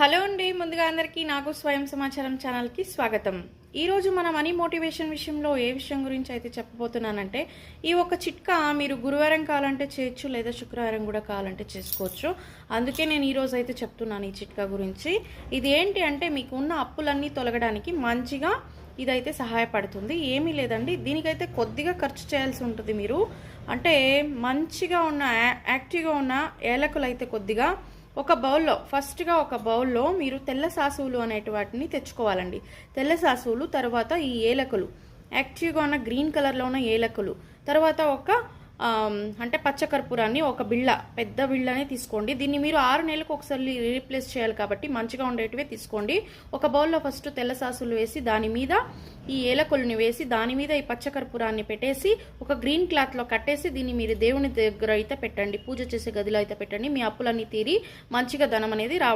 Hello అండి ముందుగా అందరికీ నాకు స్వయం సమాచారం ఛానల్కి స్వాగతం. ఈరోజు మన మనీ మోటివేషన్ విషయంలో ఏ విషయం గురించి అయితే చెప్పబోతున్నానంటే ఈ ఒక చిట్కా మీరు గురువారం కావాలంటే చేయొచ్చు లేదా శుక్రవారం కూడా కావాలంటే చేసుకోవచ్చు. అందుకే నేను ఈరోజు అయితే చెప్తున్నాను ఈ చిట్కా గురించి. ఇది ఏంటి అంటే మీకు ఉన్న అప్పులన్నీ తొలగడానికి మంచిగా ఇదైతే సహాయపడుతుంది. ఏమీ లేదండి దీనికైతే కొద్దిగా ఖర్చు చేయాల్సి ఉంటుంది మీరు. అంటే మంచిగా ఉన్న యా- యాక్టివ్గా ఉన్న ఏలకులు అయితే కొద్దిగా ఒక బౌల్లో ఫస్ట్గా ఒక బౌల్లో మీరు తెల్ల సాసువులు అనేటి వాటిని తెచ్చుకోవాలండి. తెల్ల సాసువులు తర్వాత ఈ ఏలకులు. యాక్టివ్గా ఉన్న గ్రీన్ కలర్లో ఉన్న ఏలకులు. తర్వాత ఒక అంటే పచ్చకర్పూరాన్ని ఒక బిళ్ళ పెద్ద బిళ్ళనే తీసుకోండి. దీన్ని మీరు ఆరు నెలలకు ఒకసారి రీప్లేస్ చేయాలి కాబట్టి మంచిగా ఉండేటివే తీసుకోండి. ఒక బౌల్లో ఫస్ట్ తెల్ల సాసులు వేసి దాని మీద ఈ ఏలకుల్ని వేసి దాని మీద ఈ పచ్చకర్పూరాన్ని పెట్టేసి ఒక గ్రీన్ క్లాత్లో కట్టేసి దీన్ని మీరు దేవుని దగ్గర అయితే పెట్టండి. పూజ చేసే గదిలో అయితే పెట్టండి. మీ అప్పులన్నీ తీరి మంచిగా ధనం అనేది రావాలి